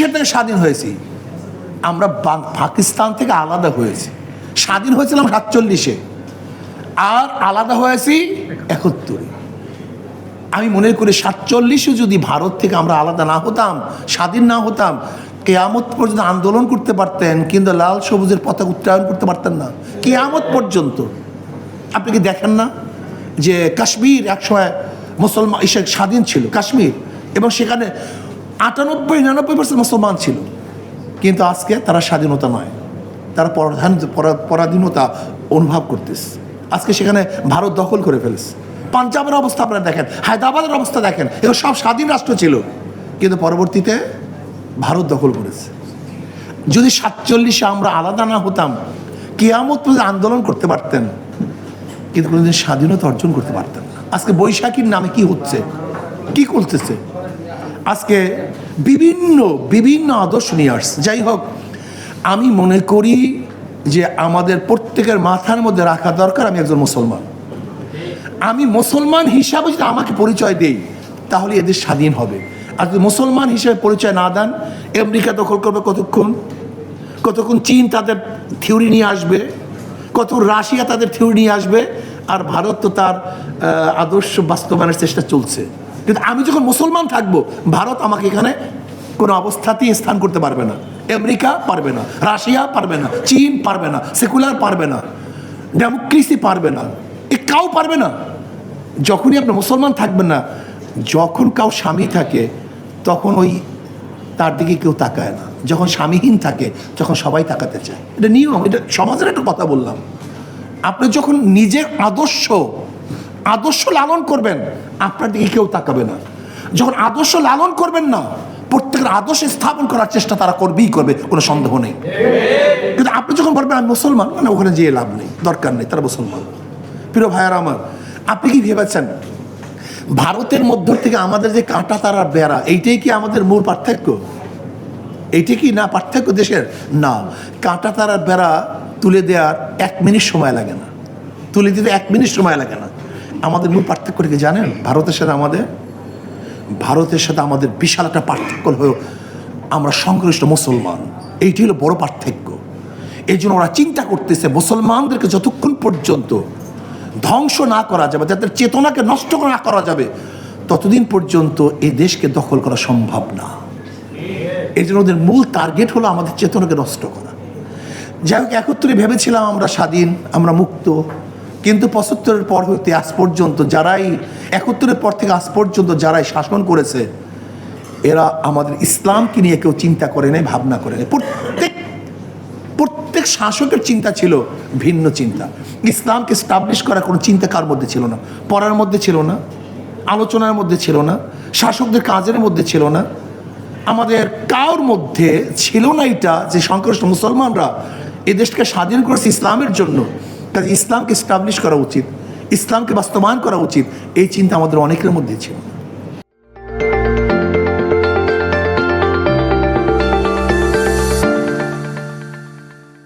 কিসের থেকে স্বাধীন হয়েছি। আমরা পাকিস্তান থেকে আলাদা হয়েছি। স্বাধীন হয়েছিলাম সাতচল্লিশে। আর আলাদা হয়েছি একাত্তরে। আমি মনে করি সাতচল্লিশে যদি ভারত থেকে আমরা আলাদা না হতাম, স্বাধীন না হতাম, কেয়ামত পর্যন্ত আন্দোলন করতে পারতেন, কিন্তু লাল সবুজের পতাকা উত্তরায়ণ করতে পারতেন না। কেয়ামত পর্যন্ত। আপনি কি দেখেন না যে কাশ্মীর একসময় মুসলমান স্বাধীন ছিল, কাশ্মীর। এবং সেখানে আটানব্বই, নিরানব্বই পার্সেন্ট মুসলমান ছিল। কিন্তু আজকে তারা স্বাধীনতা নয়। তারা পরাধীন পরাধীনতা অনুভব করতেছে। আজকে সেখানে ভারত দখল করে ফেলেছে। পাঞ্জাবের অবস্থা আপনারা দেখেন, হায়দ্রাবাদের অবস্থা দেখেন, এগুলো সব স্বাধীন রাষ্ট্র ছিল। কিন্তু পরবর্তীতে ভারত দখল করেছে। যদি সাতচল্লিশে আমরা আলাদা না হতাম, কেয়ামত পর্যন্ত আন্দোলন করতে পারতেন, কিন্তু কোনোদিন স্বাধীনতা অর্জন করতে পারতেন আজকে বৈশাখীর নামে কি হচ্ছে? কি করতেছে? আজকে বিভিন্ন বিভিন্ন আদর্শ নিয়ে আসছে। যাই হোক, আমি মনে করি যে আমাদের প্রত্যেকের মাথার মধ্যে রাখা দরকার আমি একজন মুসলমান। আমি মুসলমান হিসাবে যদি আমাকে পরিচয় দেই, তাহলে এদের স্বাধীন হবে। আর যদি মুসলমান হিসেবে পরিচয় না দেন, আমেরিকা দখল করবে কতক্ষণ? কতক্ষণ চীন তাদের থিওরি নিয়ে আসবে? কত রাশিয়া তাদের থিওরি নিয়ে আসবে? আর ভারত তো তার আদর্শ বাস্তবায়নের চেষ্টা চলছে। কিন্তু আমি যখন মুসলমান থাকব, ভারত আমাকে এখানে কোনো অবস্থাতেই স্থান করতে পারবে না। আমেরিকা পারবে না, রাশিয়া পারবে না, চীন পারবে না, সেকুলার পারবে না, ডেমোক্রেসি পারবে না, এ কাউ পারবে না। যখনই আপনি মুসলমান থাকবেন না, যখন কাউ স্বামী থাকে, তখন ওই তার দিকে কেউ তাকায় না। যখন স্বামীহীন থাকে, তখন সবাই তাকাতে চায়। এটা নিয়ম, এটা সমাজের একটা কথা বললাম। আপনি যখন নিজের আদর্শ আদর্শ লালন করবেন, আপনার দিকে কেউ তাকাবে না। যখন আদর্শ লালন করবেন না, প্রত্যেকের আদর্শ স্থাপন করার চেষ্টা তারা করবেই করবে, কোনো সন্দেহ নেই। কিন্তু আপনি যখন বলবেন, আমি মুসলমান মানে ওখানে যেয়ে লাভ নেই, দরকার নেই, তারা মুসলমান। প্রিয় ভাইয়ার আমার, আপনি কি ভেবেছেন, ভারতের মধ্য থেকে আমাদের যে কাঁটা তারা বেড়া, এইটাই কি আমাদের মূল পার্থক্য? এইটা কি না পার্থক্য দেশের? না কাঁটা তারার বেড়া তুলে দেওয়ার এক মিনিট সময় লাগে না। তুলে দিতে এক মিনিট সময় লাগে না। আমাদের মূল পার্থক্যটা কি জানেন? ভারতের সাথে আমাদের ভারতের সাথে আমাদের বিশাল একটা পার্থক্য হলো আমরা সংশ্লিষ্ট মুসলমান। এইটি হলো বড় পার্থক্য। এই জন্য ওরা চিন্তা করতেছে মুসলমানদেরকে যতক্ষণ পর্যন্ত ধ্বংস না করা যাবে, যাদের চেতনাকে নষ্ট না করা যাবে, ততদিন পর্যন্ত এই দেশকে দখল করা সম্ভব না। এই জন্য ওদের মূল টার্গেট হলো আমাদের চেতনাকে নষ্ট করা। যাই হোক, একত্রে ভেবেছিলাম আমরা স্বাধীন, আমরা মুক্ত। কিন্তু পঁচাত্তরের পর হইতে আজ পর্যন্ত যারাই, একত্তরের পর থেকে আজ পর্যন্ত যারাই শাসন করেছে, এরা আমাদের ইসলামকে নিয়ে কেউ চিন্তা করে নাই, ভাবনা করে নাই। প্রত্যেক প্রত্যেক শাসকের চিন্তা ছিল ভিন্ন চিন্তা। ইসলামকে স্টাবলিশ করার কোনো চিন্তা কার মধ্যে ছিল না? পড়ার মধ্যে ছিল না, আলোচনার মধ্যে ছিল না, শাসকদের কাজের মধ্যে ছিল না। আমাদের কার মধ্যে ছিল না এটা যে সংখ্যাগরিষ্ঠ মুসলমানরা এদেশকে স্বাধীন করেছে ইসলামের জন্য। কাজে ইসলামকে স্টাবলিশ করা উচিত, ইসলামকে বাস্তবায়ন করা উচিত, এই চিন্তা আমাদের অনেকের মধ্যে ছিল।